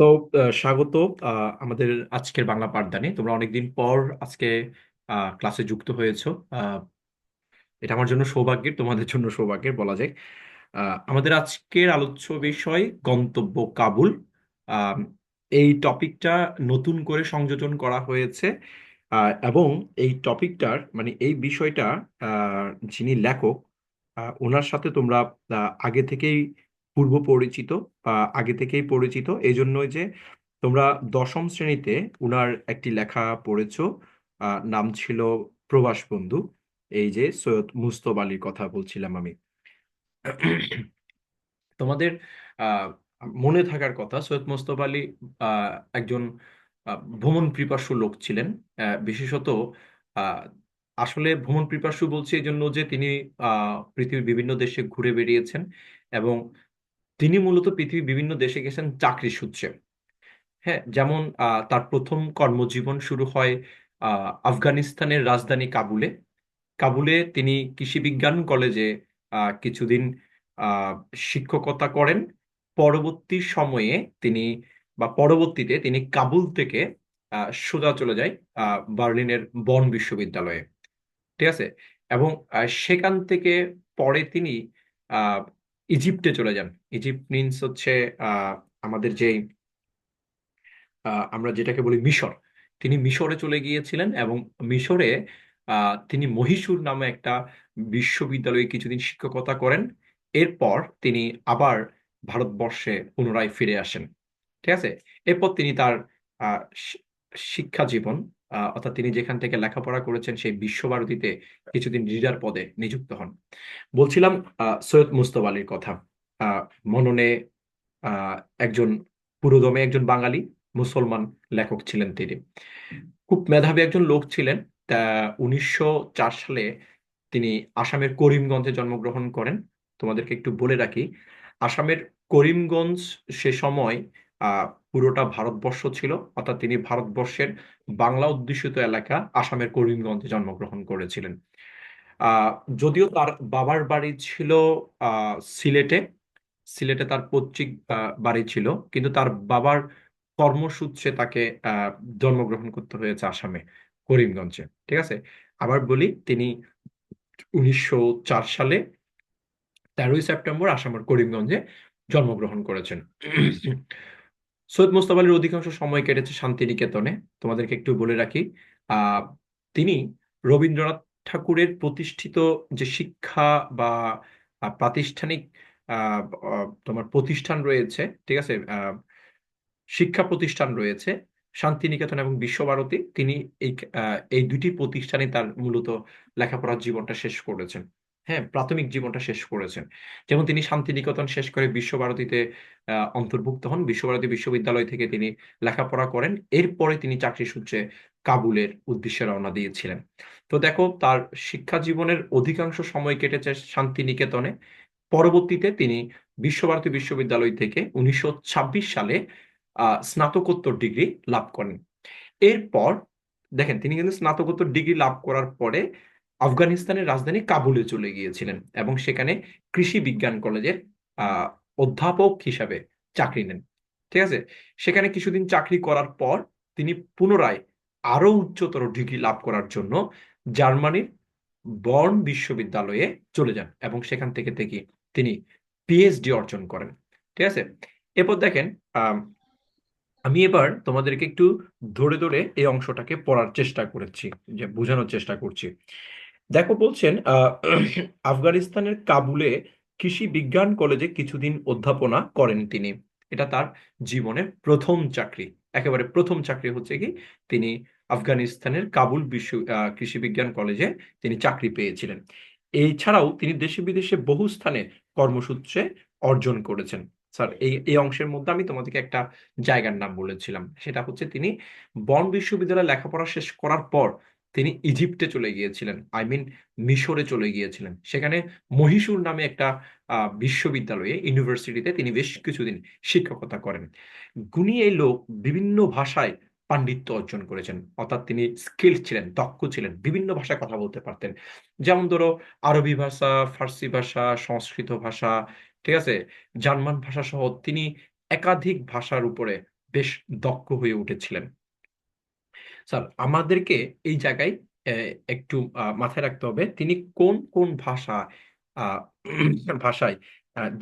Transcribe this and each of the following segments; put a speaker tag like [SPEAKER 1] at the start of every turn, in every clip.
[SPEAKER 1] তো স্বাগত। আমাদের আজকের বাংলা পাঠদানে তোমরা অনেকদিন পর আজকে ক্লাসে যুক্ত হয়েছো। এটা আমার জন্য সৌভাগ্যের, তোমাদের জন্য সৌভাগ্যের বলা যায়। আমাদের আজকের আলোচ্য বিষয় গন্তব্য কাবুল। এই টপিকটা নতুন করে সংযোজন করা হয়েছে। এবং এই টপিকটার মানে এই বিষয়টা যিনি লেখক ওনার সাথে তোমরা আগে থেকেই পূর্ব পরিচিত বা আগে থেকেই পরিচিত। এই জন্যই যে তোমরা দশম শ্রেণীতে উনার একটি লেখা পড়েছো নাম ছিল প্রবাস বন্ধু। এই যে সৈয়দ মুস্তব আলীর কথা বলছিলাম আমি। তোমাদের মনে থাকার কথা, সৈয়দ মোস্তফা আলী একজন ভ্রমণ পিপাসু লোক ছিলেন। বিশেষত আসলে ভ্রমণ পিপাসু বলছি এই জন্য যে তিনি পৃথিবীর বিভিন্ন দেশে ঘুরে বেরিয়েছেন এবং তিনি মূলত পৃথিবীর বিভিন্ন দেশে গেছেন চাকরি সূত্রে। হ্যাঁ যেমন তার প্রথম কর্মজীবন শুরু হয় আফগানিস্তানের রাজধানী কাবুলে। কাবুলে তিনি কৃষি বিজ্ঞান কলেজে কিছুদিন শিক্ষকতা করেন। পরবর্তী সময়ে তিনি, বা পরবর্তীতে তিনি কাবুল থেকে সোজা চলে যায় বার্লিনের বন বিশ্ববিদ্যালয়ে। ঠিক আছে? এবং সেখান থেকে পরে তিনি ইজিপ্টে চলে যান। ইজিপ্ট মিনস হচ্ছে আমাদের যে আমরা যেটাকে বলি মিশর। তিনি মিশরে চলে গিয়েছিলেন এবং মিশরে তিনি মহীশূর নামে একটা বিশ্ববিদ্যালয়ে কিছুদিন শিক্ষকতা করেন। এরপর তিনি আবার ভারতবর্ষে পুনরায় ফিরে আসেন। ঠিক আছে? এরপর তিনি তার শিক্ষা জীবন অর্থাৎ তিনি যেখান থেকে লেখাপড়া করেছেন, সেই বিশ্বভারতীতে কিছুদিন রিডার পদে নিযুক্ত হন। বলছিলাম সৈয়দ মুস্তফা আলীর কথা। মননে একজন পুরোদমে একজন বাঙালি, মুসলমান লেখক ছিলেন তিনি। খুব মেধাবী একজন লোক ছিলেন। উনিশশো সালে তিনি আসামের করিমগঞ্জে জন্মগ্রহণ করেন। তোমাদেরকে একটু বলে রাখি, আসামের করিমগঞ্জ সে সময় পুরোটা ভারতবর্ষ ছিল। অর্থাৎ তিনি ভারতবর্ষের বাংলা অধ্যুষিত এলাকা আসামের করিমগঞ্জে জন্মগ্রহণ করেছিলেন। যদিও তার বাবার বাড়ি ছিল সিলেটে সিলেটে তার পৈতৃক বাড়ি ছিল, কিন্তু তার বাবার কর্মসূত্রে তাকে জন্মগ্রহণ করতে হয়েছে আসামে, করিমগঞ্জে। ঠিক আছে? আবার বলি, তিনি উনিশশো চার সালে তেরোই সেপ্টেম্বর আসামের করিমগঞ্জে জন্মগ্রহণ করেছেন। সৈয়দ মোস্তফা আলীর অধিকাংশ সময় কেটেছে শান্তিনিকেতনে। তোমাদেরকে একটু বলে রাখি তিনি রবীন্দ্রনাথ ঠাকুরের প্রতিষ্ঠিত যে শিক্ষা বা প্রাতিষ্ঠানিক তোমার প্রতিষ্ঠান রয়েছে, ঠিক আছে? শিক্ষা প্রতিষ্ঠান রয়েছে, শান্তিনিকেতন এবং বিশ্বভারতী, তিনি এই এই দুটি প্রতিষ্ঠানে তার মূলত লেখাপড়ার জীবনটা শেষ করেছেন। হ্যাঁ প্রাথমিক জীবনটা শেষ করেছেন। যেমন তিনি শান্তিনিকেতন শেষ করে বিশ্বভারতীতে অন্তর্ভুক্ত হন। বিশ্বভারতী বিশ্ববিদ্যালয় থেকে তিনি লেখাপড়া করেন। এরপরে তিনি চাকরি সূত্রে কাবুলের উদ্দেশ্যে রওনা দিয়েছিলেন। তো দেখো, তার শিক্ষা জীবনের অধিকাংশ সময় কেটেছে শান্তিনিকেতনে। পরবর্তীতে তিনি বিশ্বভারতী বিশ্ববিদ্যালয় থেকে উনিশশো ছাব্বিশ সালে স্নাতকোত্তর ডিগ্রি লাভ করেন। এরপর, দেখেন, তিনি কিন্তু স্নাতকোত্তর ডিগ্রি লাভ করার পরে আফগানিস্তানের রাজধানী কাবুলে চলে গিয়েছিলেন এবং সেখানে কৃষি বিজ্ঞান কলেজের অধ্যাপক হিসাবে চাকরি নেন। ঠিক আছে? সেখানে কিছুদিন চাকরি করার পর তিনি পুনরায় আরও উচ্চতর ডিগ্রি লাভ করার জন্য জার্মানির বর্ন বিশ্ববিদ্যালয়ে চলে যান এবং সেখান থেকে থেকে তিনি পিএইচডি অর্জন করেন। ঠিক আছে? এরপর দেখেন আমি এবার তোমাদেরকে একটু ধরে ধরে এই অংশটাকে পড়ার চেষ্টা করেছি, যে বোঝানোর চেষ্টা করছি। দেখো বলছেন আফগানিস্তানের কাবুলে কৃষি বিজ্ঞান কলেজে কিছুদিন অধ্যাপনা করেন তিনি। এটা তার জীবনের প্রথম চাকরি। একেবারে প্রথম চাকরি হচ্ছে কি, তিনি আফগানিস্তানের কাবুল বিশ্ব কৃষি বিজ্ঞান কলেজে তিনি চাকরি পেয়েছিলেন। এই ছাড়াও তিনি দেশে বিদেশে বহু স্থানে কর্মসূত্রে অর্জন করেছেন। স্যার, এই এই অংশের মধ্যে আমি তোমাদেরকে একটা জায়গার নাম বলেছিলাম। সেটা হচ্ছে তিনি বন বিশ্ববিদ্যালয়ে লেখাপড়া শেষ করার পর তিনি ইজিপ্টে চলে গিয়েছিলেন আই মিন মিশরে চলে গিয়েছিলেন। সেখানে মহীশূর নামে একটা বিশ্ববিদ্যালয়ে, ইউনিভার্সিটিতে তিনি বেশ কিছুদিন শিক্ষকতা করেন। গুণী এই লোক বিভিন্ন ভাষায় পাণ্ডিত্য অর্জন করেছেন। অর্থাৎ তিনি স্কিল ছিলেন, দক্ষ ছিলেন, বিভিন্ন ভাষায় কথা বলতে পারতেন। যেমন ধরো, আরবি ভাষা, ফার্সি ভাষা, সংস্কৃত ভাষা, ঠিক আছে? জার্মান ভাষা সহ তিনি একাধিক ভাষার উপরে বেশ দক্ষ হয়ে উঠেছিলেন। স্যার, আমাদেরকে এই জায়গায় একটু মাথায় রাখতে হবে তিনি কোন কোন ভাষা ভাষায়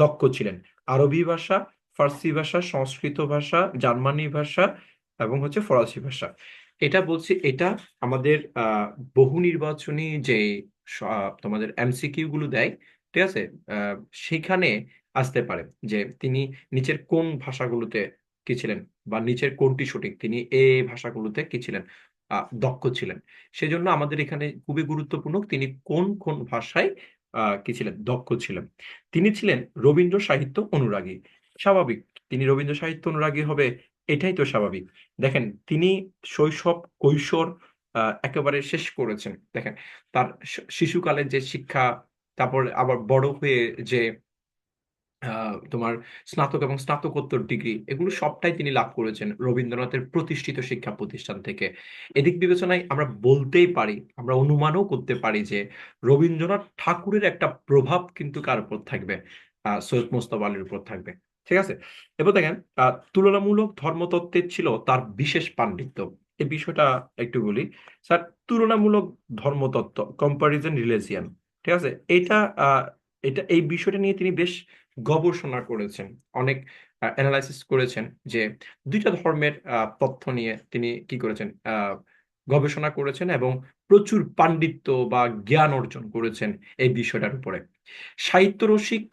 [SPEAKER 1] দক্ষ ছিলেন। আরবি ভাষা, ফার্সি ভাষা, সংস্কৃত ভাষা, জার্মানি ভাষা এবং হচ্ছে ফরাসি ভাষা। এটা বলছি, এটা আমাদের বহু নির্বাচনী যে তোমাদের এমসিকিউ গুলো দেয়, ঠিক আছে? সেখানে আসতে পারে যে তিনি নিচের কোন ভাষাগুলোতে কি ছিলেন? বা নিচের কোনটি সঠিক তিনি এ ভাষাগুলোতে কি ছিলেন? দক্ষ ছিলেন। সেজন্য আমাদের এখানে খুবই গুরুত্বপূর্ণ তিনি কোন কোন ভাষায় কি ছিলেন? দক্ষ ছিলেন। তিনি ছিলেন রবীন্দ্র সাহিত্য অনুরাগী। স্বাভাবিক, তিনি রবীন্দ্র সাহিত্য অনুরাগী হবে, এটাই তো স্বাভাবিক। দেখেন, তিনি শৈশব, কৈশোর একেবারে শেষ করেছেন। দেখেন, তার শিশুকালের যে শিক্ষা, তারপর আবার বড় হয়ে যে তোমার স্নাতক এবং স্নাতকোত্তর ডিগ্রি এগুলো সবটাই তিনি লাভ করেছেন রবীন্দ্রনাথের প্রতিষ্ঠিত শিক্ষা প্রতিষ্ঠান থেকে। এদিক বিবেচনায় আমরা বলতেই পারি, আমরা অনুমানও করতে পারি যে রবীন্দ্রনাথ ঠাকুরের একটা প্রভাব কিন্তু কার উপর থাকবে? আহ সৈয়দ মোস্তফা আলীর উপর থাকবে। ঠিক আছে? এবার দেখেন তুলনামূলক ধর্মতত্ত্বের ছিল তার বিশেষ পাণ্ডিত্য। এই বিষয়টা একটু বলি। স্যার, তুলনামূলক ধর্মতত্ত্ব কম্পারিজন রিলিজিয়ান ঠিক আছে? এটা এটা, এই বিষয়টা নিয়ে তিনি বেশ গবেষণা করেছেন, অনেক অ্যানালাইসিস করেছেন যে দুইটা ধর্মের তথ্য নিয়ে তিনি কি করেছেন গবেষণা করেছেন এবং প্রচুর পাণ্ডিত্য বা জ্ঞান অর্জন করেছেন এই বিষয়টার উপরে। সাহিত্য রসিক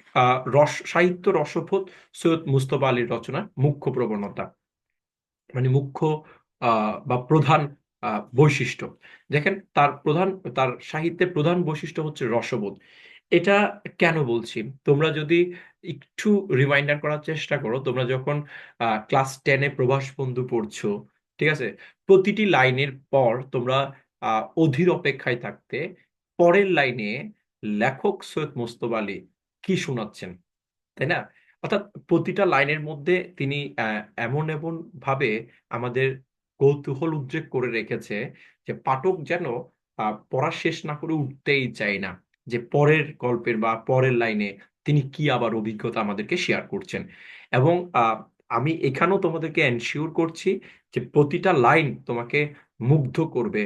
[SPEAKER 1] রস, সাহিত্য রসবোধ সৈয়দ মুস্তফা আলীর রচনা মুখ্য প্রবণতা মানে মুখ্য বা প্রধান বৈশিষ্ট্য। দেখেন তার প্রধান, তার সাহিত্যের প্রধান বৈশিষ্ট্য হচ্ছে রসবোধ। এটা কেন বলছি? তোমরা যদি একটু রিমাইন্ডার করার চেষ্টা করো। তোমরা যখন ক্লাস টেনে প্রভাস বন্ধু পড়ছো, ঠিক আছে? প্রতিটি লাইনের পর তোমরা অধীর অপেক্ষায় থাকতে, পরের লাইনে লেখক সৈয়দ মোস্তব আলী কি শোনাচ্ছেন, তাই না? অর্থাৎ প্রতিটা লাইনের মধ্যে তিনি এমন এমন ভাবে আমাদের কৌতূহল উদ্রেক করে রেখেছে যে পাঠক যেন পড়া শেষ না করে উঠতেই চায় না, যে পরের গল্পের বা পরের লাইনে তিনি কি আবার অভিজ্ঞতা আমাদেরকে শেয়ার করছেন? এবং আমি এখানেও তোমাদেরকে এনশিওর করছি যে প্রতিটা লাইন তোমাকে মুগ্ধ করবে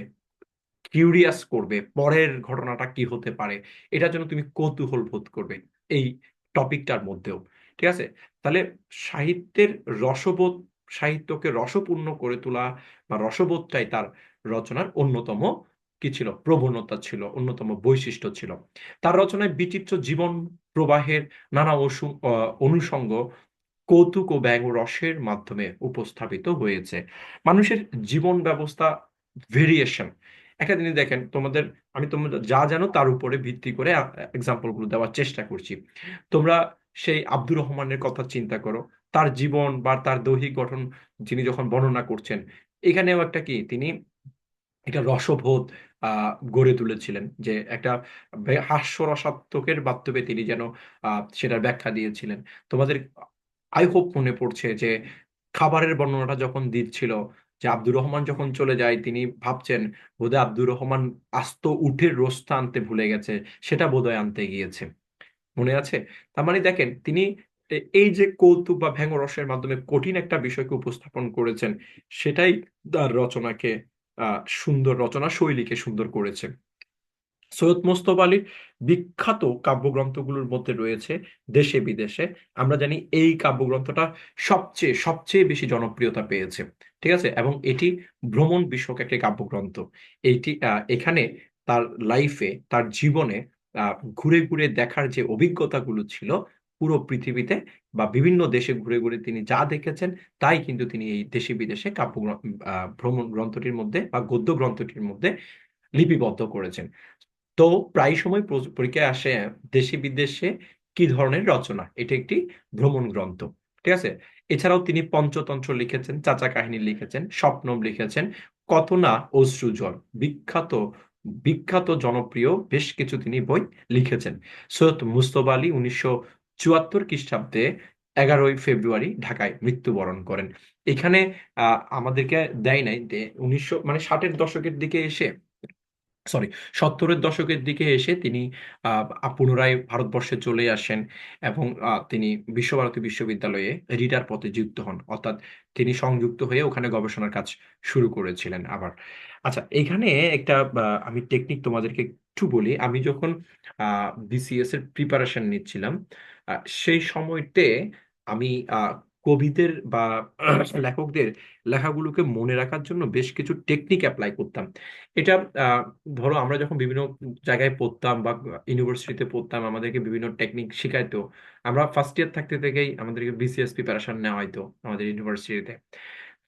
[SPEAKER 1] কিউরিয়াস করবে, পরের ঘটনাটা কি হতে পারে এটার জন্য তুমি কৌতূহল বোধ করবে এই টপিকটার মধ্যেও। ঠিক আছে? তাহলে সাহিত্যের রসবোধ, সাহিত্যকে রসপূর্ণ করে তোলা বা রসবোধটাই তার রচনার অন্যতম কি ছিল? প্রবণতা ছিল, অন্যতম বৈশিষ্ট্য ছিল। তার রচনায় বিচিত্র জীবন প্রবাহের নানা অনুষঙ্গ, কৌতুক ও ব্যঙ্গ রসের মাধ্যমে উপস্থাপিত হয়েছে। মানুষের জীবন ব্যবস্থা ভেরিয়েশন একটা জিনিস দেখেন, তোমাদের, আমি তোমাদের যা জানো তার উপরে ভিত্তি করে এক্সাম্পলগুলো দেওয়ার চেষ্টা করছি। তোমরা সেই আব্দুর রহমানের কথা চিন্তা করো। তার জীবন বা তার দৈহিক গঠন যিনি যখন বর্ণনা করছেন, এখানেও একটা কি? তিনি একটা রসবোধ গড়ে তুলেছিলেন যে একটা হাস্যরসাত্মকের মাধ্যমে তিনি যেন সেটার ব্যাখ্যা দিয়েছিলেন। তোমাদের আই হোপ মনে পড়ছে যে খাবারের বর্ণনাটা যখন দিচ্ছিল যে আব্দুর রহমান যখন চলে যায়, তিনি ভাবছেন, বোধহয় আব্দুর রহমান আস্ত উঠের রোস্তা আনতে ভুলে গেছে, সেটা বোধহয় আনতে গিয়েছে। মনে আছে? তার মানে দেখেন, তিনি এই যে কৌতুক বা ভ্যাঙ্গ রসের মাধ্যমে কঠিন একটা বিষয়কে উপস্থাপন করেছেন, সেটাই তার রচনাকে সুন্দর রচনা শৈলীকে সুন্দর করেছে। সৈয়দ মোস্তফ আলীর বিখ্যাত কাব্যগ্রন্থগুলোর মধ্যে রয়েছে দেশে বিদেশে। আমরা জানি এই কাব্যগ্রন্থটা সবচেয়ে সবচেয়ে বেশি জনপ্রিয়তা পেয়েছে। ঠিক আছে? এবং এটি ভ্রমণ বিষয়ক একটি কাব্যগ্রন্থ। এইটি এখানে তার লাইফে তার জীবনে ঘুরে ঘুরে দেখার যে অভিজ্ঞতাগুলো ছিল পুরো পৃথিবীতে বা বিভিন্ন দেশে ঘুরে ঘুরে তিনি যা দেখেছেন, তাই কিন্তু তিনি এই দেশে বিদেশে কাব্য ভ্রমণ গ্রন্থটির মধ্যে বা গদ্য গ্রন্থটির মধ্যে লিপিবদ্ধ করেছেন। তো প্রায় সময় পরীক্ষায় আসে, দেশে বিদেশে কি ধরনের রচনা? এটা একটি ভ্রমণ গ্রন্থ, ঠিক আছে? এছাড়াও তিনি পঞ্চতন্ত্র লিখেছেন, চাচা কাহিনী লিখেছেন, স্বপ্নম লিখেছেন কত না অশ্রুজল বিখ্যাত বিখ্যাত জনপ্রিয় বেশ কিছু তিনি বই লিখেছেন। সৈয়দ মুস্তফা আলী উনিশশো চুয়াত্তর খ্রিস্টাব্দে এগারোই ফেব্রুয়ারি ঢাকায় মৃত্যুবরণ করেন। এখানে আমাদেরকে দেয় নাই যে উনিশশো মানে ষাটের দশকের দিকে এসে সরি সত্তরের দশকের দিকে এসে তিনি পুনরায় ভারতবর্ষে চলে আসেন এবং তিনি বিশ্বভারতী বিশ্ববিদ্যালয়ে রিডার পথে যুক্ত হন। অর্থাৎ তিনি সংযুক্ত হয়ে ওখানে গবেষণার কাজ শুরু করেছিলেন আবার। আচ্ছা এখানে একটা আমি টেকনিক তোমাদেরকে একটু বলি। আমি যখন বিসিএস এর প্রিপারেশন নিচ্ছিলাম আহ, সেই সময়তে আমি আহ, কবিদের বা লেখকদের লেখাগুলোকে মনে রাখার জন্য বেশ কিছু টেকনিক অ্যাপ্লাই করতাম। এটা আহ, ধরো আমরা যখন বিভিন্ন জায়গায় পড়তাম বা ইউনিভার্সিটিতে পড়তাম আমাদেরকে বিভিন্ন টেকনিক শেখাইতো। আমরা ফার্স্ট ইয়ার থাকতে থেকেই আমাদেরকে বিসিএস প্রিপারেশন নেওয়া হয়তো আমাদের ইউনিভার্সিটিতে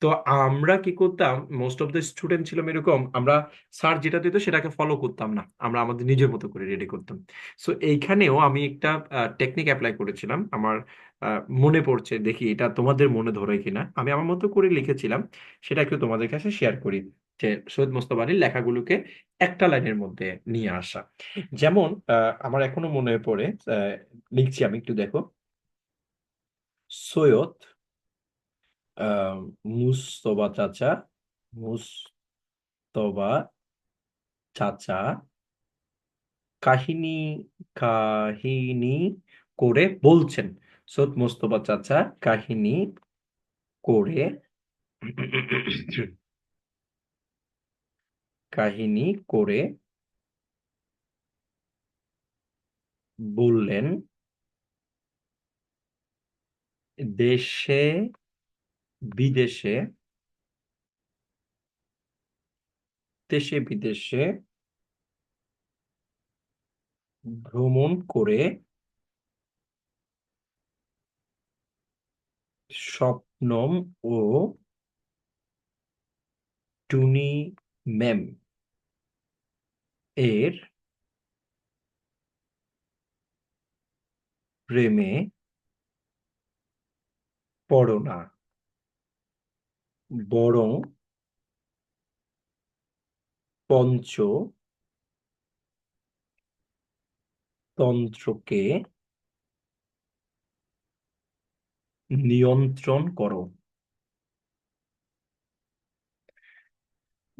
[SPEAKER 1] তো আমরা কি করতাম মোস্ট অফ দ্য স্টুডেন্ট ছিলাম এরকম, আমরা স্যার যেটা দিত সেটাকে ফলো করতাম না, আমরা আমাদের নিজের মতো করে রেডি করতাম। সো এইখানেও আমি একটা টেকনিক অ্যাপ্লাই করেছিলাম, আমার মনে পড়ছে, দেখি এটা তোমাদের মনে ধরে কিনা। আমি আমার মতো করে লিখেছিলাম, সেটা একটু তোমাদের কাছে শেয়ার করি, যে সৈয়দ মোস্তফা আলীর লেখাগুলোকে একটা লাইনের মধ্যে নিয়ে আসা। যেমন আমার এখনও মনে পড়ে লিখছি আমি, একটু দেখো। সৈয়দ আহ, মুস্তফা চাচা মুস্তফা চাচা কাহিনী কাহিনী করে বলছেন। সৈয়দ মুস্তফা চাচা কাহিনী করে কাহিনী করে বললেন দেশে বিদেশে দেশে বিদেশে ভ্রমণ করে স্বপ্নম ও টুনি ম্যাম এর প্রেমে পড়ো না। বরং পঞ্চ তন্ত্রকে নিয়ন্ত্রণ করো।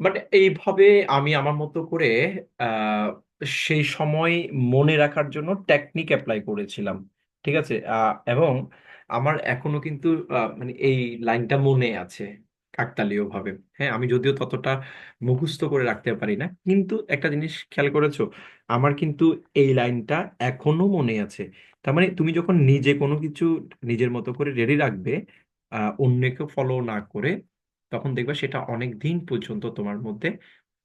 [SPEAKER 1] বাট এইভাবে আমি আমার মতো করে সেই সময় মনে রাখার জন্য টেকনিক অ্যাপ্লাই করেছিলাম, ঠিক আছে? এবং আমার এখনও কিন্তু মানে এই লাইনটা মনে আছে। কাকতালীয় ভাবে। হ্যাঁ আমি যদিও ততটা মুখস্থ করে রাখতে পারি না, কিন্তু একটা জিনিস খেয়াল করেছ, আমার কিন্তু এই লাইনটা এখনও মনে আছে। তার মানে তুমি যখন নিজে কোনো কিছু নিজের মতো করে রেডি রাখবে আহ অন্যকে ফলো না করে, তখন দেখবে সেটা অনেক দিন পর্যন্ত তোমার মধ্যে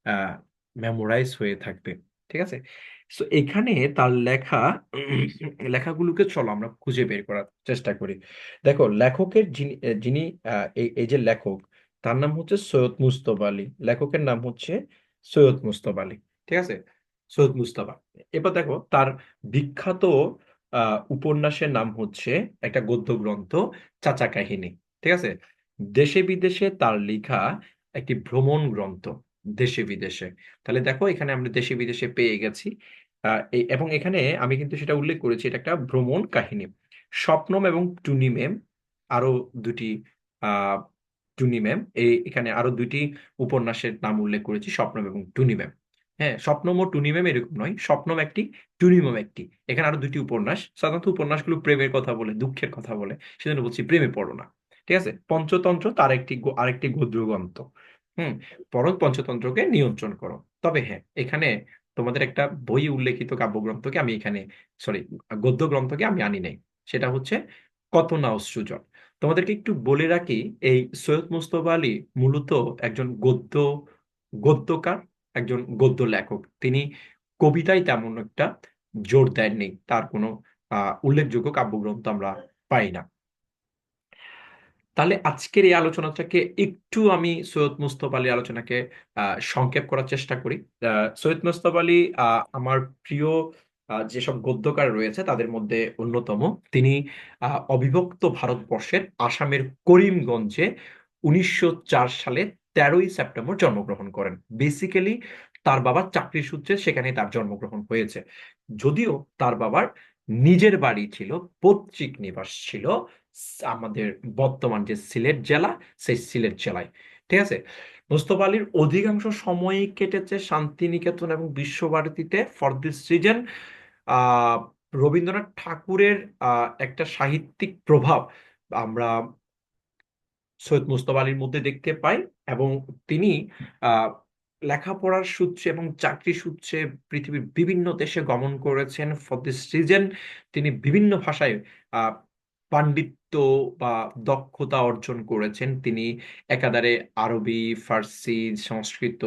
[SPEAKER 1] আহ মেমোরাইজ হয়ে থাকবে। ঠিক আছে? সো এখানে তার লেখা, লেখাগুলোকে চলো আমরা খুঁজে বের করার চেষ্টা করি। দেখো, লেখকের যিনি যিনি এই যে লেখক তার নাম হচ্ছে সৈয়দ মুস্তফা আলী। লেখকের নাম হচ্ছে সৈয়দ মুস্তফা আলী। ঠিক আছে? সৈয়দ মুস্তফা এবার দেখো, তার বিখ্যাত উপন্যাসের নাম হচ্ছে একটা গদ্য গ্রন্থ চাচা কাহিনী। ঠিক আছে? দেশে বিদেশে তার লেখা একটি ভ্রমণ গ্রন্থ, দেশে বিদেশে। তাহলে দেখো, এখানে আমরা দেশে বিদেশে পেয়ে গেছি। এবং এখানে আমি কিন্তু সেটা উল্লেখ করেছি, এটা একটা ভ্রমণ কাহিনী। স্বপ্নম এবং টুনিমেম আরও দুটি আহ টুনি ম্যাম এই এখানে আরও দুইটি উপন্যাসের নাম উল্লেখ করেছি, স্বপ্নম এবং টুনি ম্যাম হ্যাঁ স্বপ্নম ও টুনি ম্যাম এরকম নয়, স্বপ্নম একটি টুনি ম্যাম একটি। এখানে আরও দুটি উপন্যাস, সাধারণত উপন্যাসগুলো প্রেমের কথা বলে, দুঃখের কথা বলে, সেজন্য বলছি প্রেমে পড়ো না। ঠিক আছে? পঞ্চতন্ত্র তার একটি আরেকটি গদ্য গ্রন্থ। হুম? পরত পঞ্চতন্ত্রকে নিয়ন্ত্রণ করো। তবে হ্যাঁ এখানে তোমাদের একটা বই উল্লেখিত কাব্যগ্রন্থকে আমি এখানে সরি গদ্য গ্রন্থকে আমি আনি নাই। সেটা হচ্ছে কত না সৃজন। তোমাদেরকে একটু বলে রাখি, এই সৈয়দ মুস্তফা আলী মূলত একজন গদ্য, গদ্যকার, একজন গদ্য লেখক। তিনি কবিতায় তেমন একটা জোর দেননি, তার কোনো উল্লেখযোগ্য কাব্যগ্রন্থ আমরা পাই না। তাহলে আজকের এই আলোচনাটাকে একটু আমি সৈয়দ মুস্তফা আলী আলোচনাকে সংক্ষেপ করার চেষ্টা করি। সৈয়দ মুস্তফা আলী আমার প্রিয় যেসব গদ্যকার রয়েছে তাদের মধ্যে অন্যতম। তিনি অবিভক্ত ভারতবর্ষের আসামের করিমগঞ্জে উনিশশো চার সালে তেরোই সেপ্টেম্বর জন্মগ্রহণ করেন। বেসিক্যালি তার বাবার চাকরি সূত্রে সেখানে তার জন্মগ্রহণ হয়েছে। যদিও তার বাবার নিজের বাড়ি ছিল, পৈতৃক নিবাস ছিল আমাদের বর্তমান যে সিলেট জেলা, সেই সিলেট জেলায়। ঠিক আছে? মোস্তফা আলীর অধিকাংশ সময়ই কেটেছে শান্তিনিকেতন এবং বিশ্বভারতীতে ফর দিস আহ রবীন্দ্রনাথ ঠাকুরের একটা সাহিত্যিক প্রভাব আমরা সৈয়দ মুস্তফা আলীর মধ্যে দেখতে পাই এবং তিনি লেখাপড়ার সূত্রে এবং চাকরি সূত্রে পৃথিবীর বিভিন্ন দেশে গমন করেছেন। ফর দিস রিজন তিনি বিভিন্ন ভাষায় পাণ্ডিত্য বা দক্ষতা অর্জন করেছেন। তিনি একাধারে আরবি, ফার্সি, সংস্কৃত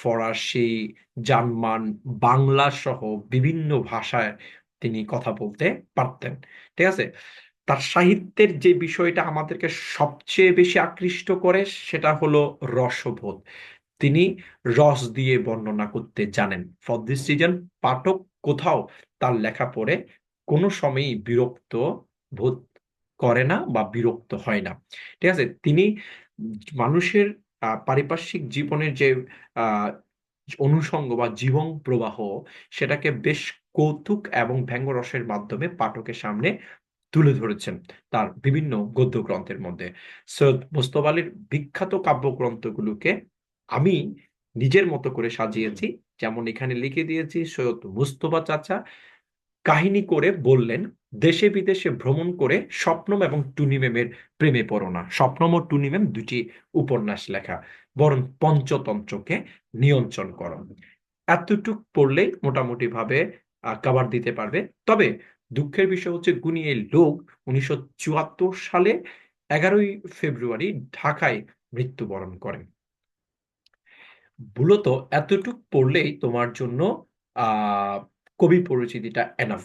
[SPEAKER 1] ফরাসি, জার্মান, বাংলা সহ বিভিন্ন ভাষায় তিনি কথা বলতে পারতেন, ঠিক আছে? তার সাহিত্যের যে বিষয়টা আমাদেরকে সবচেয়ে বেশি আকৃষ্ট করে সেটা হলো রসবোধ। তিনি রস দিয়ে বর্ণনা করতে জানেন। ফর দিস রিজন পাঠক কোথাও তার লেখা পড়ে কোনো সময়ই বিরক্ত বোধ করে না বা বিরক্ত হয় না, ঠিক আছে? তিনি মানুষের পারিপার্শ্বিক জীবনের যে অনুষঙ্গ বা জীবন প্রবাহ, সেটাকে বেশ কৌতুক এবং ব্যঙ্গ রসের মাধ্যমে পাঠকের সামনে তুলে ধরেছেন তার বিভিন্ন গদ্য গ্রন্থের মধ্যে। সৈয়দ মুস্তফা আলীর বিখ্যাত কাব্যগ্রন্থগুলোকে আমি নিজের মতো করে সাজিয়েছি। যেমন এখানে লিখে দিয়েছি সৈয়দ মুস্তফা চাচা কাহিনী করে বললেন, দেশে বিদেশে ভ্রমণ করে স্বপ্নম এবং টুনিমেমের প্রেমে পড়ো না স্বপ্নম ও টুনিমেম দুটি উপন্যাস লেখা, বরং পঞ্চতন্ত্রকে নিয়ন্ত্রণ করো। এতটুক পড়লেই মোটামুটি ভাবে কাভার দিতে পারবে। তবে দুঃখের বিষয় হচ্ছে গুনি এই লোক উনিশশো চুয়াত্তর সালে এগারোই ফেব্রুয়ারি ঢাকায় মৃত্যুবরণ করেন। মূলত এতটুক পড়লেই তোমার জন্য আহ কবি পরিচিতিটা এনাফ